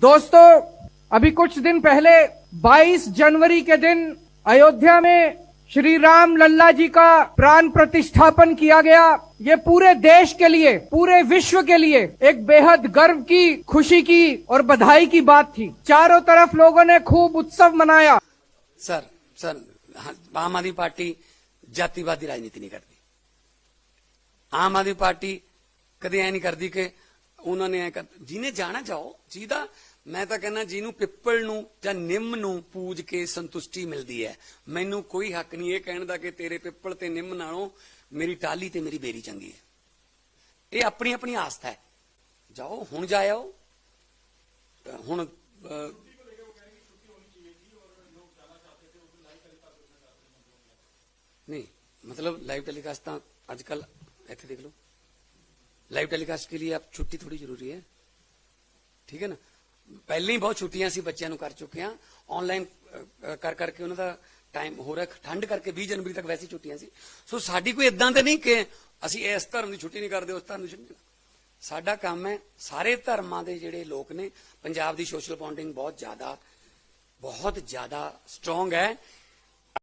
दोस्तों, अभी कुछ दिन पहले 22 जनवरी के दिन, अयोध्या में श्री राम लल्ला जी का प्राण प्रतिष्ठापन किया गया। ये पूरे देश के लिए, पूरे विश्व के लिए एक बेहद गर्व की, खुशी की और बधाई की बात थी। चारों तरफ़ लोगों ने खूब उत्सव मनाया। सर सर हाँ, आम आदमी पार्टी जातिवादी राजनीति नहीं करती। आम आदमी पार्टी कभी ऐ नहीं करती के ਉਹਨਾਂ ਨੇ ਐ ਕਰ ਜਿਹਨੇ ਜਾਣਾ, ਜਾਓ। ਜਿਹਦਾ, ਮੈਂ ਤਾਂ ਕਹਿੰਦਾ ਜਿਹਨੂੰ ਪਿੱਪਲ ਨੂੰ ਜਾਂ ਨਿੰਮ ਨੂੰ ਪੂਜ ਕੇ ਸੰਤੁਸ਼ਟੀ ਮਿਲਦੀ ਹੈ। ਮੈਨੂੰ ਕੋਈ ਹੱਕ ਨਹੀਂ ਇਹ ਕਹਿਣ ਦਾ ਕਿ ਤੇਰੇ ਪਿੱਪਲ ਤੇ ਨਿੰਮ ਨਾਲੋਂ ਮੇਰੀ ਟਾਲੀ ਤੇ ਮੇਰੀ ਬੇਰੀ ਚੰਗੀ ਹੈ। ਇਹ ਆਪਣੀ ਆਪਣੀ ਆਸਥਾ ਹੈ। ਜਾਓ, ਹੁਣ ਜਾਇਓ। ਹੁਣ ਨਹੀਂ, ਮਤਲਬ ਲਾਈਵ ਟੈਲੀਕਾਸਟ ਤਾਂ ਅੱਜ ਕੱਲ ਇੱਥੇ ਦੇਖ ਲਓ। ਲਾਈਵ ਟੈਲੀਕਾਸਟ के लिए अब छुट्टी थोड़ी जरूरी है ਠੀਕ ਹੈ ਨਾ ਪਹਿਲਾਂ ਹੀ ਬਹੁਤ ਛੁੱਟੀਆਂ ਸੀ ਬੱਚਿਆਂ ਨੂੰ ਕਰ ਚੁੱਕੇ ਆ ਆਨਲਾਈਨ ਕਰ ਕਰਕੇ ਉਹਨਾਂ ਦਾ ਟਾਈਮ ਹੋ ਰਿਹਾ ਠੰਡ ਕਰਕੇ 20 ਜਨਵਰੀ ਤੱਕ ਵੈਸੀ ਛੁੱਟੀਆਂ ਸੀ ਸੋ ਸਾਡੀ ਕੋਈ ਇਦਾਂ ਤੇ ਨਹੀਂ ਕਿ ਅਸੀਂ ਇਸ ਧਰਮ ਦੀ ਛੁੱਟੀ ਨਹੀਂ ਕਰਦੇ ਉਸ ਧਰਮ ਦੀ ਛੁੱਟੀ ਨਹੀਂ ਕਰਦੇ। ਸਾਡਾ ਕੰਮ ਹੈ ਸਾਰੇ ਧਰਮਾਂ ਦੇ ਜਿਹੜੇ ਲੋਕ ਨੇ ਪੰਜਾਬ ਦੀ ਸੋਸ਼ਲ ਬੌਂਡਿੰਗ ਬਹੁਤ ਜ਼ਿਆਦਾ ਬਹੁਤ ਜ਼ਿਆਦਾ ਸਟਰੋਂਗ ਹੈ